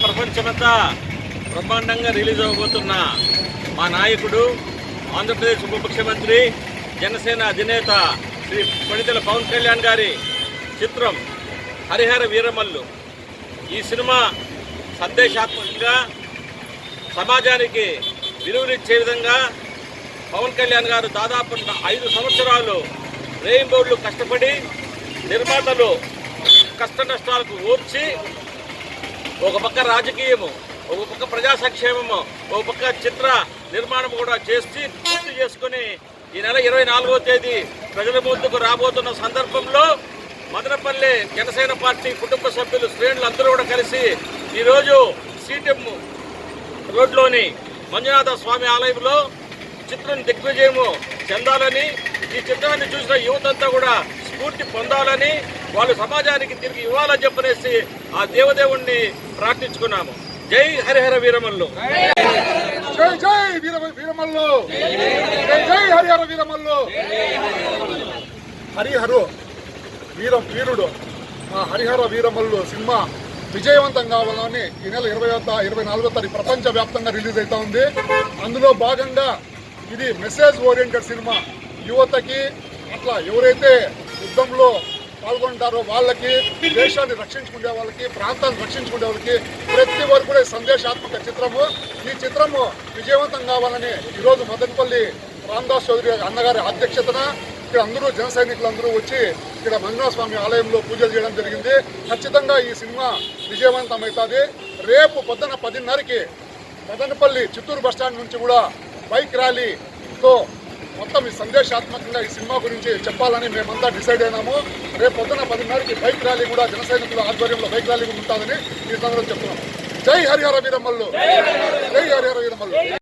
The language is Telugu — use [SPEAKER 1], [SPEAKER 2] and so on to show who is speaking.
[SPEAKER 1] ప్రపంచమంతా బ్రహ్మాండంగా రిలీజ్ అవ్వబోతున్న మా నాయకుడు ఆంధ్రప్రదేశ్ ఉప ముఖ్యమంత్రి జనసేన అధినేత శ్రీ పణితల పవన్ కళ్యాణ్ గారి చిత్రం హరిహర వీరమల్లు. ఈ సినిమా సందేశాత్మకంగా సమాజానికి విలువనిచ్చే విధంగా పవన్ కళ్యాణ్ గారు దాదాపు ఐదు సంవత్సరాలు రెయిన్బోర్డులు కష్టపడి నిర్మాతలు కష్ట నష్టాలకు ఓర్చి ఒక పక్క రాజకీయము ఒక పక్క ప్రజా సంక్షేమము ఒక పక్క చిత్ర నిర్మాణం కూడా చేసి పూర్తి చేసుకుని ఈ నెల ఇరవై నాలుగో తేదీ ప్రజల ముందుకు రాబోతున్న సందర్భంలో మదనపల్లి జనసేన పార్టీ కుటుంబ సభ్యులు శ్రేణులు అందరూ కూడా కలిసి ఈరోజు సీటెం రోడ్లోని మంజునాథ స్వామి ఆలయంలో చిత్రం దిగ్విజయము చెందాలని ఈ చిత్రాన్ని చూసిన యువతంతా కూడా స్ఫూర్తి పొందాలని వాళ్ళు సమాజానికి తిరిగి ఇవ్వాలని చెప్పనేసి ఆ దేవదేవుణ్ణి ప్రార్థించుకున్నాము. జై హరిహర వీరమల్లు.
[SPEAKER 2] జై జై వీర వీరమల్లు. జై జై హరిహర వీరమల్లు. హరిహరు వీర వీరుడు. ఆ హరిహర వీరమల్లు సినిమా విజయవంతం కావాలని ఈ నెల ఇరవై ఇరవై నాలుగో తారీఖు ప్రపంచ వ్యాప్తంగా రిలీజ్ అవుతా ఉంది. అందులో భాగంగా ఇది మెసేజ్ ఓరియంటెడ్ సినిమా. యువతకి అట్లా ఎవరైతే యుద్ధంలో పాల్గొంటారో వాళ్ళకి దేశాన్ని రక్షించుకునే వాళ్ళకి ప్రాంతాన్ని రక్షించుకునే వాళ్ళకి ప్రతి వారు కూడా సందేశాత్మక చిత్రము. ఈ చిత్రము విజయవంతం కావాలని ఈరోజు మదనపల్లి రామదాస్ చౌదరి అన్నగారి అధ్యక్షతన ఇక్కడ అందరూ జన సైనికులందరూ వచ్చి ఇక్కడ మంజునాథ స్వామి ఆలయంలో పూజలు చేయడం జరిగింది. ఖచ్చితంగా ఈ సినిమా విజయవంతం అవుతుంది రేపు పొద్దున పదిన్నరకి మదనపల్లి చిత్తూరు బస్టాండ్ నుంచి కూడా బైక్ ర్యాలీతో మొత్తం ఈ సందేశాత్మకంగా ఈ సినిమా గురించి చెప్పాలని మేమంతా డిసైడ్ అయినాము. రేపు పొద్దున పదిన్నరకి బైక్ ర్యాలీ కూడా జన సైనికుల ఆధ్వర్యంలో బైక్ ర్యాలీ ఉంటుందని ఈ సందర్భంగా చెప్తున్నాం. జై హరిహర వీరమ్మల్లు జై హరిహర వీరమల్లు.